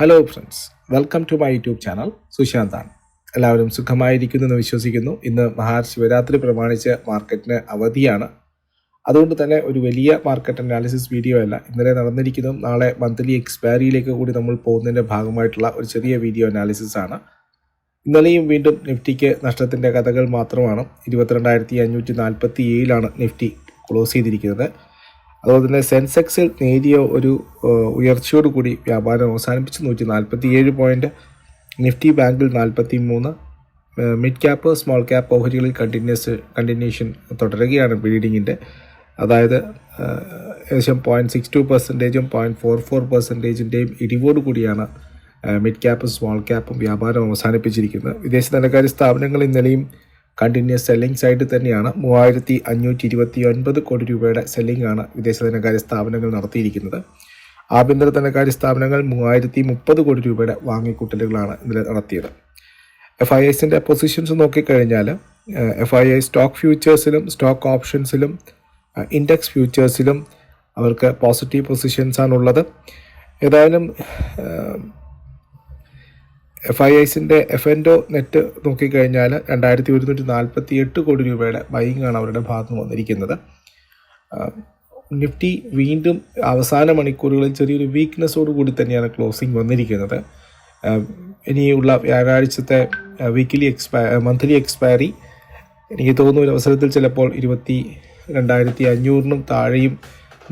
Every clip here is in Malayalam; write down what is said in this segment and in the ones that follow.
Hello friends welcome to my YouTube channel സുശാന്താണ് എല്ലാവരും സുഖമായിരിക്കുന്നു എന്ന് വിശ്വസിക്കുന്നു. ഇന്ന് മഹാശിവരാത്രി പ്രമാണിച്ച് മാർക്കറ്റിന് അവധിയാണ്. അതുകൊണ്ട് തന്നെ ഒരു വലിയ മാർക്കറ്റ് അനാലിസിസ് വീഡിയോ അല്ല. ഇന്നലെ നടന്നിരിക്കുന്നതും നാളെ മന്ത്ലി എക്സ്പയറിയിലേക്ക് കൂടി നമ്മൾ പോകുന്നതിന്റെ ഭാഗമായിട്ടുള്ള ഒരു ചെറിയ വീഡിയോ അനാലിസിസ് ആണ്. ഇന്നലെയും വീണ്ടും നിഫ്റ്റിക്ക് നഷ്ടത്തിന്റെ കഥകൾ മാത്രമാണ്. ഇരുപത്തിരണ്ടായിരത്തി അഞ്ഞൂറ്റി നാൽപ്പത്തി ഏഴിലാണ് നിഫ്റ്റി ക്ലോസ് ചെയ്തിരിക്കുന്നത്. അതുപോലെ തന്നെ സെൻസെക്സിൽ നേരിയ ഒരു ഉയർച്ചയോടുകൂടി വ്യാപാരം അവസാനിപ്പിച്ച് നൂറ്റി നാൽപ്പത്തി ഏഴ് പോയിന്റ് നിഫ്റ്റി ബാങ്കിൽ നാൽപ്പത്തി മൂന്ന് മിഡ് ക്യാപ്പ് സ്മോൾ ക്യാപ്പ് ഓഹരികളിൽ കണ്ടിന്യൂസ് കണ്ടിന്യൂഷൻ തുടരുകയാണ് ബ്ലീഡിങ്ങിന്റെ അതായത് ഏകദേശം പോയിന്റ് സിക്സ് ടു പെർസെന്റേജും പോയിന്റ് ഫോർ ഫോർ പെർസെന്റേജിന്റെയും ഇടിവോട് കൂടിയാണ് മിഡ് ക്യാപ്പും സ്മോൾ ക്യാപ്പും വ്യാപാരം അവസാനിപ്പിച്ചിരിക്കുന്നത്. വിദേശ ധനകാര്യ സ്ഥാപനങ്ങൾ ഇന്നലെയും കണ്ടിന്യൂസ് സെല്ലിംഗ് സൈഡിൽ തന്നെയാണ് മൂവായിരത്തി അഞ്ഞൂറ്റി ഇരുപത്തി ഒൻപത് കോടി രൂപയുടെ സെല്ലിംഗ് ആണ് വിദേശ ധനകാര്യ സ്ഥാപനങ്ങൾ നടത്തിയിരിക്കുന്നത്. ആഭ്യന്തര ധനകാര്യ സ്ഥാപനങ്ങൾ മൂവായിരത്തി മുപ്പത് കോടി രൂപയുടെ വാങ്ങിക്കൂട്ടലുകളാണ് ഇന്നലെ നടത്തിയത്. എഫ് ഐ എസിന്റെ പൊസിഷൻസ് നോക്കിക്കഴിഞ്ഞാൽ എഫ് ഐ ഐ സ്റ്റോക്ക് ഫ്യൂച്ചേഴ്സിലും സ്റ്റോക്ക് ഓപ്ഷൻസിലും ഇൻഡെക്സ് ഫ്യൂച്ചേഴ്സിലും അവർക്ക് പോസിറ്റീവ് പൊസിഷൻസ് ആണുള്ളത്. ഏതായാലും എഫ് ഐ ഐസിന്റെ എഫ് എൻഡോ നെറ്റ് നോക്കിക്കഴിഞ്ഞാൽ രണ്ടായിരത്തി ഒരുന്നൂറ്റി നാൽപ്പത്തി എട്ട് കോടി രൂപയുടെ ബൈങ് ആണ് അവരുടെ ഭാഗത്ത് നിന്ന് വന്നിരിക്കുന്നത്. നിഫ്റ്റി വീണ്ടും അവസാന മണിക്കൂറുകളിൽ ചെറിയൊരു വീക്ക്നെസ്സോട് കൂടി തന്നെയാണ് ക്ലോസിംഗ് വന്നിരിക്കുന്നത്. ഇനിയുള്ള വ്യാഴാഴ്ചത്തെ വീക്കിലി എക്സ്പയ മന്ത്ലി എക്സ്പയറി എനിക്ക് തോന്നുന്ന ഒരു അവസരത്തിൽ ചിലപ്പോൾ ഇരുപത്തി രണ്ടായിരത്തി അഞ്ഞൂറിനും താഴെയും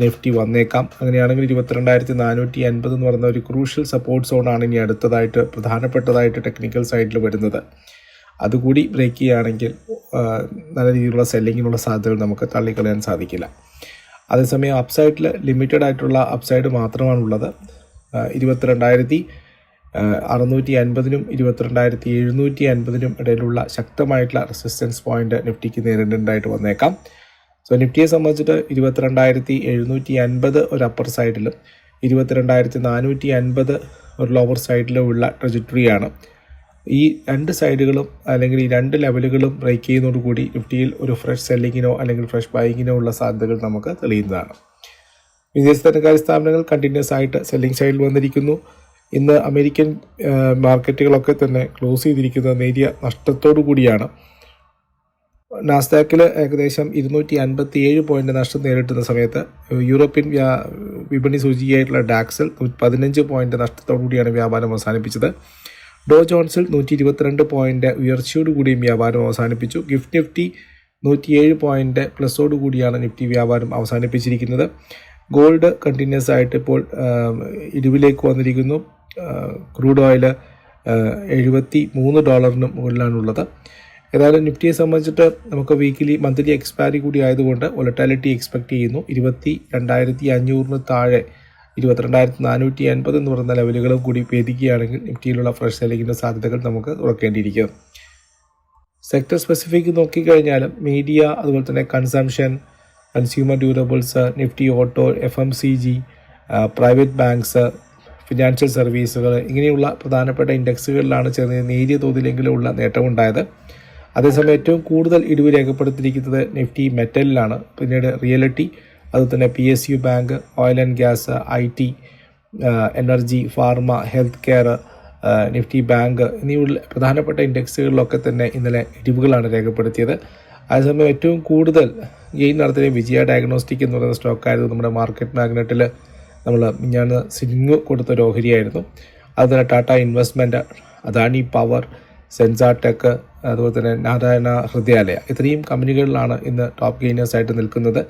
നിഫ്റ്റി വന്നേക്കാം. അങ്ങനെയാണെങ്കിൽ ഇരുപത്തിരണ്ടായിരത്തി നാനൂറ്റി അൻപത് എന്ന് പറയുന്ന ഒരു ക്രൂഷ്യൽ സപ്പോർട്ട് സോണാണ് ഇനി അടുത്തതായിട്ട് പ്രധാനപ്പെട്ടതായിട്ട് ടെക്നിക്കൽ സൈഡിൽ വരുന്നത്. അതുകൂടി ബ്രേക്ക് ചെയ്യുകയാണെങ്കിൽ നല്ല രീതിയിലുള്ള സെല്ലിങ്ങിനുള്ള സാധ്യതകൾ നമുക്ക് തള്ളിക്കളയാൻ സാധിക്കില്ല. അതേസമയം അപ്സൈഡിൽ ലിമിറ്റഡ് ആയിട്ടുള്ള അപ്സൈഡ് മാത്രമാണുള്ളത്. ഇരുപത്തിരണ്ടായിരത്തി അറുന്നൂറ്റി അൻപതിനും ഇരുപത്തിരണ്ടായിരത്തി എഴുന്നൂറ്റി അൻപതിനും ഇടയിലുള്ള ശക്തമായിട്ടുള്ള റെസിസ്റ്റൻസ് പോയിന്റ് നിഫ്റ്റിക്ക് നേരിടേണ്ടതായിട്ട് വന്നേക്കാം. സോ നിഫ്റ്റിയെ സംബന്ധിച്ചിട്ട് ഇരുപത്തിരണ്ടായിരത്തി എഴുന്നൂറ്റി അൻപത് ഒരു അപ്പർ സൈഡിലും ഇരുപത്തിരണ്ടായിരത്തി നാനൂറ്റി അൻപത് ഒരു ലോവർ സൈഡിലും ഉള്ള ട്രജക്ടറിയാണ് ഈ രണ്ട് സൈഡുകളും അല്ലെങ്കിൽ ഈ രണ്ട് ലെവലുകളും ബ്രേക്ക് ചെയ്യുന്നതോടുകൂടി നിഫ്റ്റിയിൽ ഒരു ഫ്രഷ് സെല്ലിങ്ങിനോ അല്ലെങ്കിൽ ഫ്രഷ് ബൈങ്ങിനോ ഉള്ള സാധ്യതകൾ നമുക്ക് തെളിയുന്നതാണ്. വിദേശ ധനകാര്യ സ്ഥാപനങ്ങൾ കണ്ടിന്യൂസ് ആയിട്ട് സെല്ലിംഗ് സൈഡിൽ വന്നിരിക്കുന്നു. ഇന്ന് അമേരിക്കൻ മാർക്കറ്റുകളൊക്കെ തന്നെ ക്ലോസ് ചെയ്തിരിക്കുന്നത് നേരിയ നഷ്ടത്തോടു കൂടിയാണ് നാസ്ദാക്കിൽ ഏകദേശം ഇരുന്നൂറ്റി അൻപത്തി ഏഴ് പോയിന്റ് നഷ്ടം നേരിട്ടുന്ന സമയത്ത് യൂറോപ്യൻ വ്യാ വിപണി സൂചികയായിട്ടുള്ള ഡാക്സിൽ പതിനഞ്ച് പോയിന്റ് നഷ്ടത്തോടു കൂടിയാണ് വ്യാപാരം അവസാനിപ്പിച്ചത്. ഡോ ജോൺസിൽ നൂറ്റി ഇരുപത്തിരണ്ട് പോയിന്റ് ഉയർച്ചയോടുകൂടിയും വ്യാപാരം അവസാനിപ്പിച്ചു. ഗിഫ്റ്റ് നിഫ്റ്റി നൂറ്റിയേഴ് പോയിന്റ് പ്ലസോടുകൂടിയാണ് നിഫ്റ്റി വ്യാപാരം അവസാനിപ്പിച്ചിരിക്കുന്നത്. ഗോൾഡ് കണ്ടിന്യൂസ് ആയിട്ട് ഇപ്പോൾ ഇരുവിലേക്ക് വന്നിരിക്കുന്നു. ക്രൂഡ് ഓയിൽ എഴുപത്തി മൂന്ന് ഡോളറിന് മുകളിലാണുള്ളത്. ഏതായാലും നിഫ്റ്റിയെ സംബന്ധിച്ചിട്ട് നമുക്ക് വീക്കിലി മന്ത്ലി എക്സ്പയറി കൂടി ആയതുകൊണ്ട് വൊളറ്റാലിറ്റി എക്സ്പെക്ട് ചെയ്യുന്നു. ഇരുപത്തി രണ്ടായിരത്തി അഞ്ഞൂറിന് താഴെ ഇരുപത്തിരണ്ടായിരത്തി നാനൂറ്റി അൻപത് എന്ന് പറയുന്ന ലെവലുകളും കൂടി ഭേദിക്കുകയാണെങ്കിൽ നിഫ്റ്റിയിലുള്ള ഫ്രഷ് സെല്ലിങ്ങിന്റെ സാധ്യതകൾ നമുക്ക് തുറക്കേണ്ടിയിരിക്കും സെക്ടർ സ്പെസിഫിക് നോക്കിക്കഴിഞ്ഞാലും മീഡിയ അതുപോലെ തന്നെ consumption consumer durables Nifty auto F M C G private banks financial സർവീസുകൾ ഇങ്ങനെയുള്ള പ്രധാനപ്പെട്ട ഇൻഡെക്സുകളിലാണ് ചെറിയ നേരിയ തോതിലെങ്കിലും ഉള്ള നേട്ടമുണ്ടായത്. അതേസമയം ഏറ്റവും കൂടുതൽ ഇടിവ് രേഖപ്പെടുത്തിയിരിക്കുന്നത് നിഫ്റ്റി മെറ്റലിലാണ്. പിന്നീട് റിയലിറ്റി അതുപോലെ തന്നെ P S U bank oil and gas I T energy pharma healthcare Nifty bank എന്നിവയുള്ള പ്രധാനപ്പെട്ട ഇൻഡെക്സുകളിലൊക്കെ തന്നെ ഇന്നലെ ഇടിവുകളാണ് രേഖപ്പെടുത്തിയത്. അതേസമയം ഏറ്റവും കൂടുതൽ ഗെയിൻ നടത്തിയ വിജയ ഡയഗ്നോസ്റ്റിക് എന്ന് പറയുന്ന സ്റ്റോക്കായിരുന്നു നമ്മുടെ മാർക്കറ്റ് മാഗ്നറ്റിൽ നമ്മൾ ഞാൻ സിംഗ് കൊടുത്ത ഒരു ഓഹരിയായിരുന്നു. അതുപോലെ ടാറ്റ ഇൻവെസ്റ്റ്മെന്റ് അദാനി പവർ സെൻസാടെക് അതുപോലെ തന്നെ നാരായണ ഹൃദയാലയ. ഇത്രയും കമ്പനികളിലാണ് ഇന്ന് ടോപ്പ് ഗെയിനേഴ്സ് ആയിട്ട് നിൽക്കുന്നത്.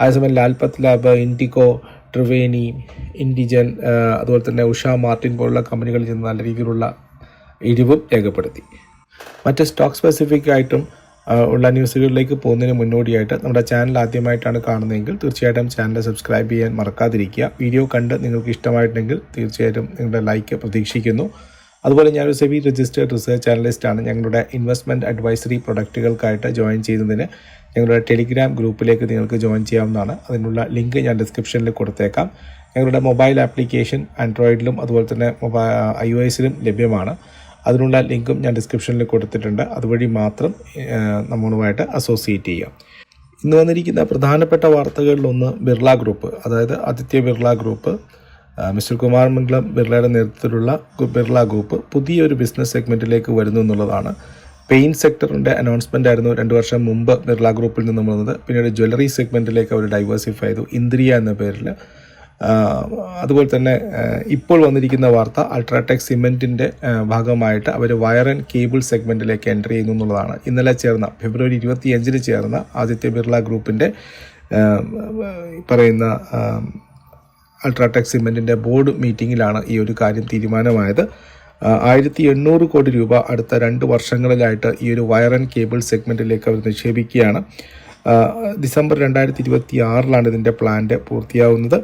അതേസമയം ലാൽപത് ലാബ് ഇൻഡിക്കോ ട്രിവേണി ഇൻഡിജൻ അതുപോലെ തന്നെ ഉഷ മാർട്ടിൻ പോലുള്ള കമ്പനികളിൽ നിന്ന് നല്ല രീതിയിലുള്ള ഇടിവും രേഖപ്പെടുത്തി. മറ്റ് സ്റ്റോക്ക് സ്പെസിഫിക് ആയിട്ടും ഉള്ള ന്യൂസുകളിലേക്ക് പോകുന്നതിന് മുന്നോടിയായിട്ട് നമ്മുടെ ചാനൽ ആദ്യമായിട്ടാണ് കാണുന്നതെങ്കിൽ തീർച്ചയായിട്ടും ചാനൽ സബ്സ്ക്രൈബ് ചെയ്യാൻ മറക്കാതിരിക്കുക. വീഡിയോ കണ്ട് നിങ്ങൾക്ക് ഇഷ്ടമായിട്ടുണ്ടെങ്കിൽ തീർച്ചയായിട്ടും നിങ്ങളുടെ ലൈക്ക് പ്രതീക്ഷിക്കുന്നു. അതുപോലെ ഞാനൊരു സെബി രജിസ്റ്റേർഡ് റിസർച്ച് അനലിസ്റ്റാണ് ഞങ്ങളുടെ ഇൻവെസ്റ്റ്മെന്റ് അഡ്വൈസറി പ്രൊഡക്റ്റുകൾക്കായിട്ട് ജോയിൻ ചെയ്യുന്നതിന് ഞങ്ങളുടെ ടെലിഗ്രാം ഗ്രൂപ്പിലേക്ക് നിങ്ങൾക്ക് ജോയിൻ ചെയ്യാവുന്നതാണ്. അതിനുള്ള ലിങ്ക് ഞാൻ ഡിസ്ക്രിപ്ഷനിൽ കൊടുത്തേക്കാം. ഞങ്ങളുടെ മൊബൈൽ ആപ്ലിക്കേഷൻ ആൻഡ്രോയിഡിലും അതുപോലെ തന്നെ മൊബൈ ഐ ഒ എസിലും ലഭ്യമാണ്. അതിനുള്ള ലിങ്കും ഞാൻ ഡിസ്ക്രിപ്ഷനിൽ കൊടുത്തിട്ടുണ്ട്. അതുവഴി മാത്രം നമ്മളുമായിട്ട് അസോസിയേറ്റ് ചെയ്യാം. ഇന്ന് വന്നിരിക്കുന്ന പ്രധാനപ്പെട്ട വാർത്തകളിലൊന്ന് ബിർള ഗ്രൂപ്പ് അതായത് ആദിത്യ ബിർള ഗ്രൂപ്പ്. മിസ്റ്റർ കുമാർ മംഗളം ബിർളയുടെ നേതൃത്വത്തിലുള്ള ബിർള ഗ്രൂപ്പ് പുതിയൊരു ബിസിനസ് സെഗ്മെന്റിലേക്ക് വരുന്നു എന്നുള്ളതാണ്. പെയിന്റ് സെക്ടറിന്റെ അനൗൺസ്മെന്റ് ആയിരുന്നു രണ്ട് വർഷം മുമ്പ് ബിർള ഗ്രൂപ്പിൽ നിന്നും വന്നത്. പിന്നീട് ജ്വല്ലറി സെഗ്മെന്റിലേക്ക് അവർ ഡൈവേഴ്സിഫൈ ചെയ്തു. ഇന്ദ്രിയ എന്ന പേരിൽ അതുപോലെ തന്നെ ഇപ്പോൾ വന്നിരിക്കുന്ന വാർത്ത അൾട്രാടെക് സിമെന്റിന്റെ ഭാഗമായിട്ട് അവർ വയർ ആൻഡ് കേബിൾ സെഗ്മെന്റിലേക്ക് എന്റർ ചെയ്യുന്നു എന്നുള്ളതാണ്. ഇന്നലെ ചേർന്ന ഫെബ്രുവരി ഇരുപത്തിയഞ്ചിന് ചേർന്ന ആദിത്യ ബിർള ഗ്രൂപ്പിന്റെ പറയുന്ന അൾട്രാടെക് സിമെന്റിന്റെ ബോർഡ് മീറ്റിങ്ങിലാണ് ഈ ഒരു കാര്യം തീരുമാനമായത്. ആയിരത്തി എണ്ണൂറ് കോടി രൂപ അടുത്ത രണ്ട് വർഷങ്ങളിലായിട്ട് ഈ ഒരു വയർ ആൻഡ് കേബിൾ സെഗ്മെന്റിലേക്ക് അവർ നിക്ഷേപിക്കുകയാണ്. ഡിസംബർ രണ്ടായിരത്തി ഇരുപത്തി ആറിലാണ് ഇതിന്റെ പ്ലാന്റ് പൂർത്തിയാവുന്നത്.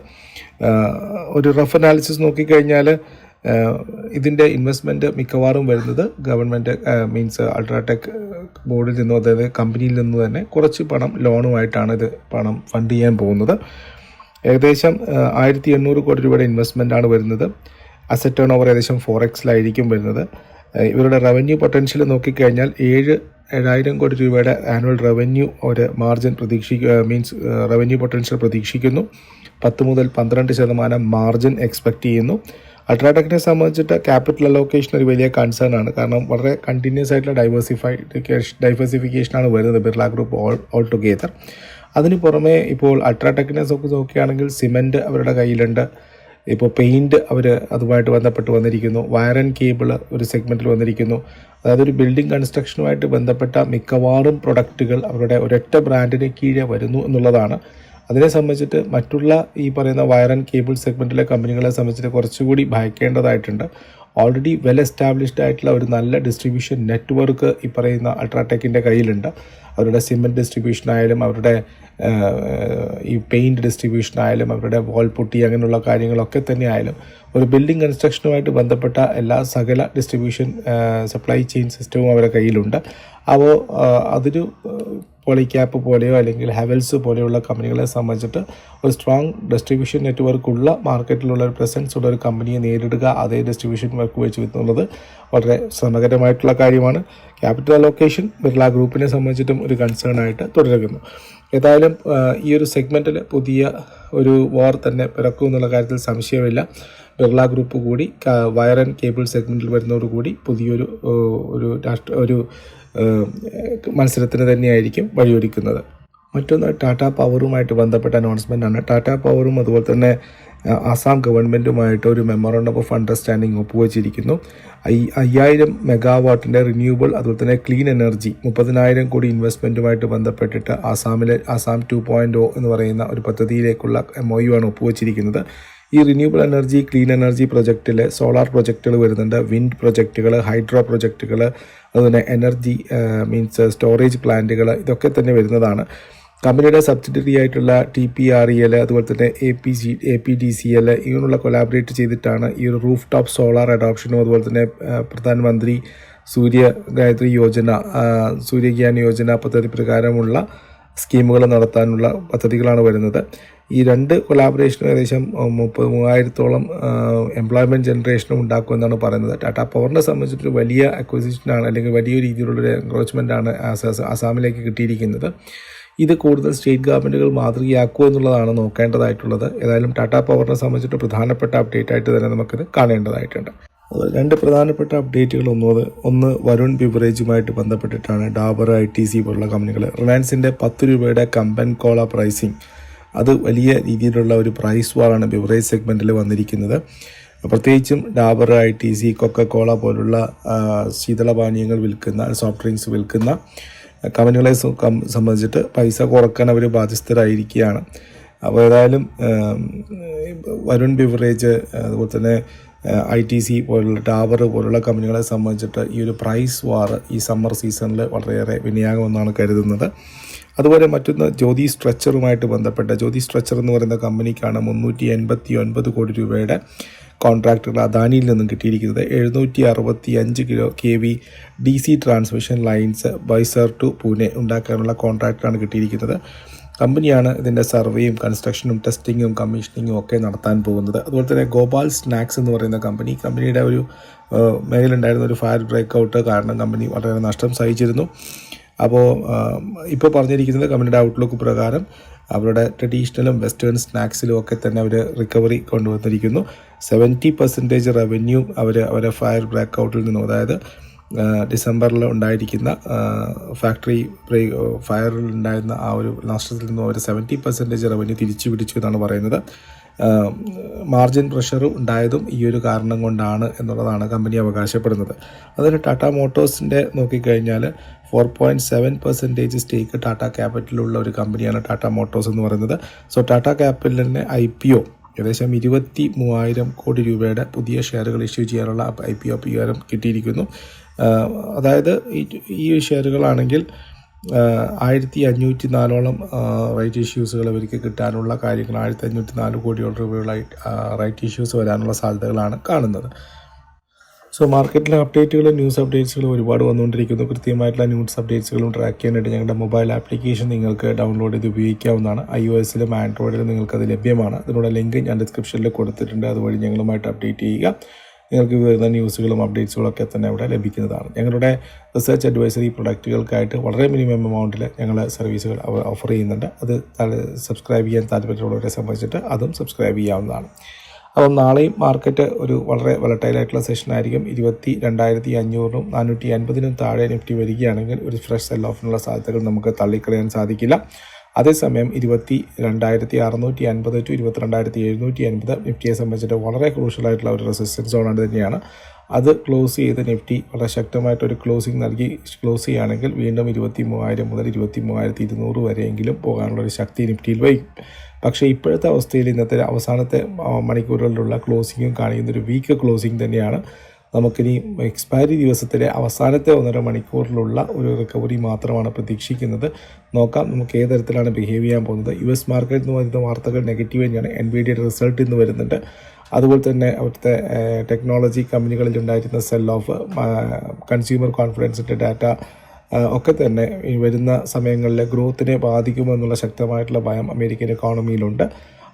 ഒരു റഫ് അനാലിസിസ് നോക്കിക്കഴിഞ്ഞാൽ ഇതിന്റെ ഇൻവെസ്റ്റ്മെന്റ് മിക്കവാറും വരുന്നത് ഗവൺമെന്റ് മീൻസ് അൾട്രാടെക് ബോർഡിൽ നിന്നും അതായത് കമ്പനിയിൽ നിന്ന് തന്നെ കുറച്ച് പണം ലോണുമായിട്ടാണ് ഇത് പണം ഫണ്ട് ചെയ്യാൻ പോകുന്നത്. ഏകദേശം ആയിരത്തി എണ്ണൂറ് കോടി രൂപയുടെ ഇൻവെസ്റ്റ്മെന്റ് ആണ് വരുന്നത്. അസറ്റ് ടേൺ ഓവർ ഏകദേശം ഫോർ എക്സിലായിരിക്കും വരുന്നത്. ഇവരുടെ റവന്യൂ പൊട്ടൻഷ്യൽ നോക്കിക്കഴിഞ്ഞാൽ ഏഴ് ഏഴായിരം കോടി രൂപയുടെ ആനുവൽ റവന്യൂ ഒരു മാർജിൻ പ്രതീക്ഷിക്കുക മീൻസ് റവന്യൂ പൊട്ടൻഷ്യൽ പ്രതീക്ഷിക്കുന്നു. പത്ത് മുതൽ പന്ത്രണ്ട് ശതമാനം മാർജിൻ എക്സ്പെക്റ്റ് ചെയ്യുന്നു. അൾട്രാടെക്കിനെ സംബന്ധിച്ചിട്ട് ക്യാപിറ്റൽ അലോക്കേഷൻ ഒരു വലിയ കൺസേൺ ആണ്. കാരണം വളരെ കണ്ടിന്യൂസ് ആയിട്ടുള്ള ഡൈവേഴ്സിഫൈഡ് ഡൈവേഴ്സിഫിക്കേഷനാണ് വരുന്നത്. Birla group all all together അതിന് പുറമെ ഇപ്പോൾ അൾട്രാടെക്കിനെ ഒക്കെ നോക്കുകയാണെങ്കിൽ സിമെന്റ് അവരുടെ കയ്യിലുണ്ട്. ഇപ്പോൾ പെയിന്റ് അവർ അതുമായിട്ട് ബന്ധപ്പെട്ട് വന്നിരിക്കുന്നു. വയർ ആൻഡ് കേബിൾ ഒരു സെഗ്മെന്റിൽ വന്നിരിക്കുന്നു. അതായത് ഒരു ബിൽഡിംഗ് കൺസ്ട്രക്ഷനുമായിട്ട് ബന്ധപ്പെട്ട മിക്കവാറും പ്രൊഡക്റ്റുകൾ അവരുടെ ഒരൊറ്റ ബ്രാൻഡിന് കീഴെ വരുന്നു എന്നുള്ളതാണ്. അതിനെ സംബന്ധിച്ചിട്ട് മറ്റുള്ള ഈ പറയുന്ന വയർ ആൻഡ് കേബിൾ സെഗ്മെന്റിലെ കമ്പനികളെ സംബന്ധിച്ചിട്ട് കുറച്ചുകൂടി ഭയക്കേണ്ടതായിട്ടുണ്ട്. ഓൾറെഡി വെൽ എസ്റ്റാബ്ലിഷ്ഡ് ആയിട്ടുള്ള ഒരു നല്ല ഡിസ്ട്രിബ്യൂഷൻ നെറ്റ്വർക്ക് ഈ പറയുന്ന അൾട്രാടെക്കിന്റെ കയ്യിലുണ്ട്. അവരുടെ സിമെന്റ് ഡിസ്ട്രിബ്യൂഷൻ ആയാലും അവരുടെ ഈ പെയിന്റ് ഡിസ്ട്രിബ്യൂഷൻ ആയാലും അവരുടെ വാൾ പൊട്ടി അങ്ങനെയുള്ള കാര്യങ്ങളൊക്കെ തന്നെ ആയാലും ഒരു ബിൽഡിംഗ് കൺസ്ട്രക്ഷനുമായിട്ട് ബന്ധപ്പെട്ട എല്ലാ സകല ഡിസ്ട്രിബ്യൂഷൻ സപ്ലൈ ചെയിൻ സിസ്റ്റവും അവരുടെ കയ്യിലുണ്ട്. അപ്പോൾ അതൊരു പോളിക്യാപ്പ് പോലെയോ അല്ലെങ്കിൽ ഹെവൽസ് പോലെയുള്ള കമ്പനികളെ സംബന്ധിച്ചിട്ട് ഒരു സ്ട്രോങ് ഡിസ്ട്രിബ്യൂഷൻ നെറ്റ്വർക്ക് ഉള്ള മാർക്കറ്റിലുള്ള ഒരു പ്രസൻസ് ഉള്ള ഒരു കമ്പനിയെ നേരിടുക അതേ ഡിസ്ട്രിബ്യൂഷൻ വർക്ക് വെച്ച് എന്നുള്ളത് വളരെ ശ്രമകരമായിട്ടുള്ള കാര്യമാണ്. ക്യാപിറ്റൽ അലോക്കേഷൻ ബിർള ഗ്രൂപ്പിനെ സംബന്ധിച്ചിട്ടും ഒരു കൺസേൺ ആയിട്ട് തുടരുന്നു. ഏതായാലും ഈ ഒരു സെഗ്മെന്റിൽ പുതിയ ഒരു വാർ തന്നെ പിറക്കും എന്നുള്ള കാര്യത്തിൽ സംശയമില്ല. ബിർള ഗ്രൂപ്പ് കൂടി വയർ ആൻഡ് കേബിൾ സെഗ്മെന്റിൽ വരുന്നതോടുകൂടി പുതിയൊരു ഒരു രാഷ്ട്ര ഒരു മത്സരത്തിന് തന്നെയായിരിക്കും വഴിയൊരുക്കുന്നത്. മറ്റൊന്ന് ടാറ്റ പവറുമായിട്ട് ബന്ധപ്പെട്ട അനൗൺസ്മെന്റ് ആണ്. ടാറ്റ പവറും അതുപോലെ തന്നെ ആസാം ഗവൺമെന്റുമായിട്ട് ഒരു മെമ്മോറണ്ടം ഓഫ് അണ്ടർസ്റ്റാൻഡിങ് ഒപ്പുവച്ചിരിക്കുന്നു. ഐ അയ്യായിരം മെഗാവാട്ടിന്റെ റിന്യൂവബിൾ അതുപോലെ തന്നെ ക്ലീൻ എനർജി മുപ്പതിനായിരം കോടി ഇൻവെസ്റ്റ്മെന്റുമായിട്ട് ബന്ധപ്പെട്ടിട്ട് ആസാമിലെ ആസാം ടു പോയിന്റ് എന്ന് പറയുന്ന ഒരു പദ്ധതിയിലേക്കുള്ള എം ഒ യു ആണ് ഒപ്പുവച്ചിരിക്കുന്നത്. ഈ റിന്യൂവബിൾ എനർജി ക്ലീൻ എനർജി പ്രൊജക്റ്റിൽ സോളാർ പ്രൊജക്റ്റുകൾ വരുന്നുണ്ട്. വിൻഡ് പ്രൊജക്റ്റുകൾ ഹൈഡ്രോ പ്രൊജക്റ്റുകൾ അതുപോലെ എനർജി മീൻസ് സ്റ്റോറേജ് പ്ലാന്റുകൾ ഇതൊക്കെ തന്നെ വരുന്നതാണ്. കമ്പനിയുടെ സബ്സിഡറി ആയിട്ടുള്ള T P R E L അതുപോലെ തന്നെ A P G A P D C L ഇങ്ങനെയുള്ള കൊലാബറേറ്റ് ചെയ്തിട്ടാണ് ഈ ഒരു റൂഫ് ടോപ്പ് സോളാർ അഡോപ്ഷനും അതുപോലെ തന്നെ പ്രധാനമന്ത്രി സൂര്യ ഗായത്രി യോജന സൂര്യഗ്യാൻ യോജന പദ്ധതി പ്രകാരമുള്ള സ്കീമുകൾ നടത്താനുള്ള പദ്ധതികളാണ് വരുന്നത്. ഈ രണ്ട് കൊലാബറേഷനും ഏകദേശം മുപ്പത് മൂവായിരത്തോളം എംപ്ലോയ്മെന്റ് ജനറേഷനും ഉണ്ടാക്കുമെന്നാണ് പറയുന്നത്. ടാറ്റ പവറിനെ സംബന്ധിച്ചിട്ടൊരു വലിയ അക്വസിഷനാണ് അല്ലെങ്കിൽ വലിയ രീതിയിലുള്ളൊരു ആണ് അസാമിലേക്ക് കിട്ടിയിരിക്കുന്നത്. ഇത് കൂടുതൽ സ്റ്റേറ്റ് ഗവൺമെന്റുകൾ മാതൃകയാക്കുമോ എന്നുള്ളതാണ് നോക്കേണ്ടതായിട്ടുള്ളത്. ഏതായാലും ടാറ്റ പവറിനെ സംബന്ധിച്ചിട്ട് പ്രധാനപ്പെട്ട അപ്ഡേറ്റ് ആയിട്ട് തന്നെ നമുക്കിത് കാണേണ്ടതായിട്ടുണ്ട്. രണ്ട് പ്രധാനപ്പെട്ട അപ്ഡേറ്റുകൾ ഒന്നത് ഒന്ന് വരുൺ ബിവറേജുമായിട്ട് ബന്ധപ്പെട്ടിട്ടാണ് ഡാബർ ഐ ടി സി പോലുള്ള കമ്പനികൾ റിലയൻസിന്റെ പത്ത് രൂപയുടെ കമ്പൻ കോള പ്രൈസിങ് അത് വലിയ രീതിയിലുള്ള ഒരു പ്രൈസ് വാറാണ് ബിവറേജ് സെഗ്മെന്റിൽ വന്നിരിക്കുന്നത്. പ്രത്യേകിച്ചും Dabur I T C Coca Cola പോലുള്ള ശീതളപാനീയങ്ങൾ വിൽക്കുന്ന സോഫ്റ്റ് ഡ്രിങ്ക്സ് വിൽക്കുന്ന കമ്പനികളെ സംബന്ധിച്ചിട്ട് പൈസ കുറയ്ക്കാൻ അവർ ബാധ്യസ്ഥരായിരിക്കുകയാണ്. അപ്പോൾ ഏതായാലും വരുൺ ബിവറേജ് അതുപോലെ തന്നെ ഐ ടി സി പോലുള്ള ടാവർ പോലുള്ള കമ്പനികളെ സംബന്ധിച്ചിട്ട് ഈ ഒരു പ്രൈസ് വാർ ഈ സമ്മർ സീസണിൽ വളരെയേറെ വിനിയോഗമെന്നാണ് കരുതുന്നത്. അതുപോലെ മറ്റൊന്ന് ജ്യോതി സ്ട്രെച്ചറുമായിട്ട് ബന്ധപ്പെട്ട ജ്യോതി സ്ട്രെച്ചർ എന്ന് പറയുന്ന കമ്പനിക്കാണ് മുന്നൂറ്റി എൺപത്തി ഒൻപത് കോടി രൂപയുടെ കോൺട്രാക്റ്റുകൾ അദാനിയിൽ നിന്നും കിട്ടിയിരിക്കുന്നത്. എഴുന്നൂറ്റി അറുപത്തി അഞ്ച് kilo K V D C transmission lines ബൈസർ to Pune ഉണ്ടാക്കാനുള്ള കോൺട്രാക്റ്റാണ് കിട്ടിയിരിക്കുന്നത്. കമ്പനിയാണ് ഇതിന്റെ സർവേയും കൺസ്ട്രക്ഷനും ടെസ്റ്റിങ്ങും കമ്മീഷനിങ്ങും ഒക്കെ നടത്താൻ പോകുന്നത്. അതുപോലെ തന്നെ ഗോപാൽ സ്നാക്സ് എന്ന് പറയുന്ന കമ്പനി കമ്പനിയുടെ ഒരു മേഖലയുണ്ടായിരുന്ന ഒരു ഫയർ ബ്രേക്ക് ഔട്ട് കാരണം കമ്പനി വളരെ നഷ്ടം സഹിച്ചിരുന്നു. അപ്പോൾ ഇപ്പോൾ പറഞ്ഞിരിക്കുന്നത് കമ്പനിയുടെ ഔട്ട്ലുക്ക് പ്രകാരം അവരുടെ ട്രഡീഷണലും വെസ്റ്റേൺ സ്നാക്സിലും ഒക്കെ തന്നെ അവർ റിക്കവറി കൊണ്ടുവന്നിരിക്കുന്നു. സെവന്റി പെർസെന്റേജ് റവന്യൂ അവർ അവരെ ഫയർ ബ്രേക്ക് ഔട്ടിൽ നിന്നും അതായത് ഡിസംബറിൽ ഉണ്ടായിരിക്കുന്ന ഫാക്ടറി ഫയറിൽ ഉണ്ടായിരുന്ന ആ ഒരു നഷ്ടത്തിൽ നിന്നും അവർ സെവന്റി പെർസെന്റേജ് റവന്യൂ തിരിച്ചു പിടിച്ചു എന്നാണ് പറയുന്നത്. മാർജിൻ പ്രഷർ ഉണ്ടായതും ഈ ഒരു കാരണം കൊണ്ടാണ് എന്നുള്ളതാണ് കമ്പനി അവകാശപ്പെടുന്നത്. അതിന് ടാറ്റ മോട്ടോഴ്സിന്റെ നോക്കിക്കഴിഞ്ഞാൽ four point seven percentage stake Tata ക്യാപിറ്റലുള്ള ഒരു കമ്പനിയാണ് ടാറ്റ മോട്ടോഴ്സ് എന്ന് പറയുന്നത്. സോ ടാറ്റ ക്യാപിറ്റലിന്റെ ഐ പി ഒ ഏകദേശം ഇരുപത്തി മൂവായിരം കോടി രൂപയുടെ പുതിയ ഷെയറുകൾ ഇഷ്യൂ ചെയ്യാനുള്ള ഐ പി ഒ അംഗീകാരം കിട്ടിയിരിക്കുന്നു. അതായത് ഈ ഷെയറുകളാണെങ്കിൽ ആയിരത്തി അഞ്ഞൂറ്റി നാലോളം റൈറ്റ് ഇഷ്യൂസുകൾ അവർക്ക് കിട്ടാനുള്ള കാര്യങ്ങൾ ആയിരത്തി അഞ്ഞൂറ്റി നാല് കോടിയോളം രൂപയുള്ള റൈറ്റ് ഇഷ്യൂസ് വരാനുള്ള സാധ്യതകളാണ് കാണുന്നത്. സോ മാർക്കറ്റിലെ അപ്ഡേറ്റുകളും ന്യൂസ് അപ്ഡേറ്റ്സുകളും ഒരുപാട് വന്നുകൊണ്ടിരിക്കുന്നു. കൃത്യമായിട്ടുള്ള ന്യൂസ് അപ്ഡേറ്റ്സുകളും ട്രാക്ക് ചെയ്യാനായിട്ട് ഞങ്ങളുടെ മൊബൈൽ ആപ്ലിക്കേഷൻ നിങ്ങൾക്ക് ഡൗൺലോഡ് ചെയ്ത് ഉപയോഗിക്കാവുന്നതാണ്. ഐ ഒ എസിലും ആൻഡ്രോയിഡിലും നിങ്ങൾക്കത് ലഭ്യമാണ്. അതിനുള്ള ലിങ്ക് ഞാൻ ഡിസ്ക്രിപ്ഷനിൽ കൊടുത്തിട്ടുണ്ട്. അതുവഴി ഞങ്ങളുമായിട്ട് അപ്ഡേറ്റ് ചെയ്യുക. നിങ്ങൾക്ക് വരുന്ന ന്യൂസുകളും അപ്ഡേറ്റ്സുകളും ഒക്കെ തന്നെ ഇവിടെ ലഭിക്കുന്നതാണ്. ഞങ്ങളുടെ റിസർച്ച് അഡ്വൈസറി പ്രൊഡക്റ്റുകൾക്കായിട്ട് വളരെ മിനിമം എമൗണ്ടിൽ ഞങ്ങൾ സർവീസുകൾ ഓഫർ ചെയ്യുന്നുണ്ട്. അത് സബ്സ്ക്രൈബ് ചെയ്യാൻ താല്പര്യമുള്ളവരെ സംബന്ധിച്ചിട്ട് അതും സബ്സ്ക്രൈബ് ചെയ്യാവുന്നതാണ്. അപ്പം നാളെയും മാർക്കറ്റ് ഒരു വളരെ വളട്ടൈലായിട്ടുള്ള സെഷൻ ആയിരിക്കും. ഇരുപത്തി രണ്ടായിരത്തി അഞ്ഞൂറിനും നാനൂറ്റി അൻപതിനും താഴെ നിഫ്റ്റി വരികയാണെങ്കിൽ ഒരു ഫ്രഷ് സെൽ ഓഫിനുള്ള സാധ്യതകൾ നമുക്ക് തള്ളിക്കളയാൻ സാധിക്കില്ല. അതേസമയം ഇരുപത്തി രണ്ടായിരത്തി അറുന്നൂറ്റി അൻപത് ടു ഇരുപത്തിരണ്ടായിരത്തി എഴുന്നൂറ്റി അൻപത് നിഫ്റ്റിയെ സംബന്ധിച്ചിട്ട് വളരെ ക്രൂഷ്യലായിട്ടുള്ള ഒരു റെസിസ്റ്റൻസ് സോണാണ് തന്നെയാണ്. അത് ക്ലോസ് ചെയ്ത് നിഫ്റ്റി വളരെ ശക്തമായിട്ടൊരു ക്ലോസിംഗ് നൽകി. ക്ലോസ് ചെയ്യുകയാണെങ്കിൽ വീണ്ടും ഇരുപത്തി മൂവായിരം മുതൽ ഇരുപത്തി മൂവായിരത്തി ഇരുന്നൂറ് വരെയെങ്കിലും പോകാനുള്ള ഒരു ശക്തി നിഫ്റ്റിയിൽ വൈകും. പക്ഷേ ഇപ്പോഴത്തെ അവസ്ഥയിൽ ഇന്നത്തെ അവസാനത്തെ മണിക്കൂറുകളിലുള്ള ക്ലോസിങ്ങും കാണിക്കുന്ന ഒരു വീക്ക് ക്ലോസിംഗ് തന്നെയാണ്. നമുക്കിനി എക്സ്പയറി ദിവസത്തിലെ അവസാനത്തെ ഒന്നര മണിക്കൂറിലുള്ള ഒരു റിക്കവറി മാത്രമാണ് പ്രതീക്ഷിക്കുന്നത്. നോക്കാം നമുക്ക് ഏത് തരത്തിലാണ് ബിഹേവ് ചെയ്യാൻ പോകുന്നത്. യു എസ് മാർക്കറ്റിൽ നിന്ന് വരുന്ന വാർത്തകൾ നെഗറ്റീവ് തന്നെയാണ്. എൻ ബി ഡിയുടെ റിസൾട്ട് ഇന്ന് വരുന്നുണ്ട്. അതുപോലെ തന്നെ അവിടുത്തെ ടെക്നോളജി കമ്പനികളിൽ ഉണ്ടായിരുന്ന സെൽ ഓഫ് കൺസ്യൂമർ കോൺഫിഡൻസിന്റെ ഡാറ്റ ഒക്കെ തന്നെ ഈ വരുന്ന സമയങ്ങളിൽ ഗ്രോത്തിനെ ബാധിക്കുമെന്നുള്ള ശക്തമായിട്ടുള്ള ഭയം അമേരിക്കൻ എക്കോണമിയിലുണ്ട്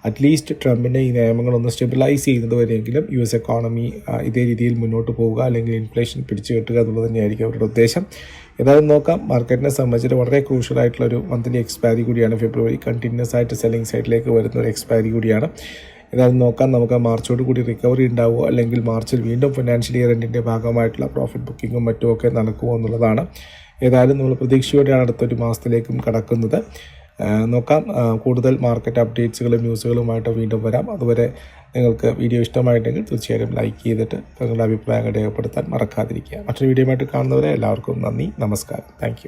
അറ്റ്ലീസ്റ്റ് ട്രംപിന്റെ ഈ നിയമങ്ങളൊന്ന് സ്റ്റെബിലൈസ് ചെയ്യുന്നത് വരെയെങ്കിലും യു എസ് എക്കോണമി ഇതേ രീതിയിൽ മുന്നോട്ട് പോവുക അല്ലെങ്കിൽ ഇൻഫ്ലേഷൻ പിടിച്ചു കെട്ടുക എന്നുള്ളത് തന്നെയായിരിക്കും അവരുടെ ഉദ്ദേശം. ഏതായാലും നോക്കാം. മാർക്കറ്റിനെ സംബന്ധിച്ചിട്ട് വളരെ ക്രൂഷ്യൽ ആയിട്ടുള്ള ഒരു മന്ത്ലി എക്സ്പയറി കൂടിയാണ് ഫെബ്രുവരി കണ്ടിന്യൂസ് ആയിട്ട് സെല്ലിംഗ് സൈഡിലേക്ക് വരുന്ന ഒരു എക്സ്പയറി കൂടിയാണ്. ഏതായാലും നോക്കാം. നമുക്ക് മാർച്ചോട് കൂടി റിക്കവറി ഉണ്ടാവുമോ? അല്ലെങ്കിൽ മാർച്ചിൽ വീണ്ടും ഫിനാൻഷ്യൽ ഇയർ എൻഡിന്റെ ഭാഗമായിട്ടുള്ള പ്രോഫിറ്റ് ബുക്കിങ്ങും മറ്റുമൊക്കെ നടക്കുമോ എന്നുള്ളതാണ്. ഏതായാലും നമ്മൾ പ്രതീക്ഷയോടെയാണ് അടുത്തൊരു മാസത്തിലേക്കും കടക്കുന്നത്. നോക്കാം. കൂടുതൽ മാർക്കറ്റ് അപ്ഡേറ്റ്സുകളും ന്യൂസുകളുമായിട്ട് വീണ്ടും വരാം. അതുവരെ നിങ്ങൾക്ക് വീഡിയോ ഇഷ്ടമായിട്ടെങ്കിൽ തീർച്ചയായും ലൈക്ക് ചെയ്തിട്ട് നിങ്ങളുടെ അഭിപ്രായങ്ങൾ രേഖപ്പെടുത്താൻ മറക്കാതിരിക്കുക. മറ്റൊരു വീഡിയോ ആയിട്ട് കാണുന്നവരെ എല്ലാവർക്കും നന്ദി. നമസ്കാരം. താങ്ക്